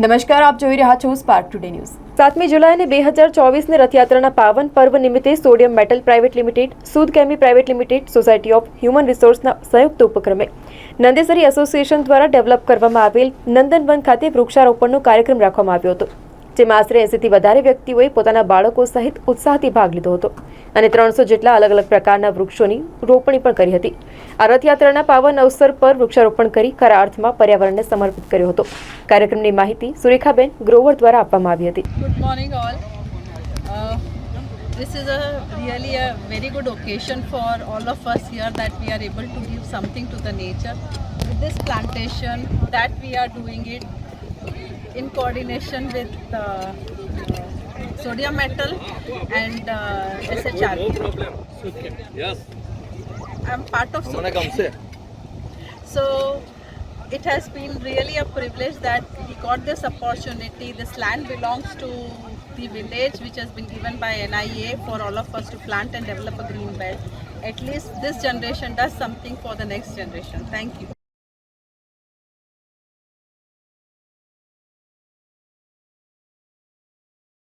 નમસ્કાર આપ જોઈ રહ્યા છો સ્પાર્ક ટુડે ન્યૂઝ સાતમી જુલાઈને બે હજાર ચોવીસને રથયાત્રાના પાવન પર્વ નિમિત્તે sodium metal private limited Sud Chemie private limited society of human રિસોર્સના સંયુક્ત ઉપક્રમે નંદેસરી એસોસિએશન દ્વારા ડેવલપ કરવામાં આવેલ નંદનવન ખાતે વૃક્ષારોપણનો કાર્યક્રમ રાખવામાં આવ્યો હતો જેમાં આશરે એંસીથી વધારે વ્યક્તિઓએ પોતાના બાળકો સહિત ઉત્સાહથી ભાગ લીધો હતો અને ત્રણસો જેટલા અલગ અલગ પ્રકારના વૃક્ષોની રોપણી પણ કરી હતી આ રથયાત્રાના પાવન અવસર પર વૃક્ષારોપણ કરી ખરા અર્થમાં પર્યાવરણને સમર્પિત કર્યો હતો કાર્યક્રમની માહિતી સુરેખાબેન ગ્રોવર દ્વારા આપવામાં આવી હતી good morning all this is a really a very good occasion for all of us here that we are able to give something to the nature with this plantation that we are doing it in coordination with uh, sodium metal and uh, SHR. No problem. Yes. I'm part of So it has been really a privilege that we got this opportunity. This land belongs to the village which has been given by NIA for all of us to plant and develop a green belt. At least this generation does something for the next generation. Thank you.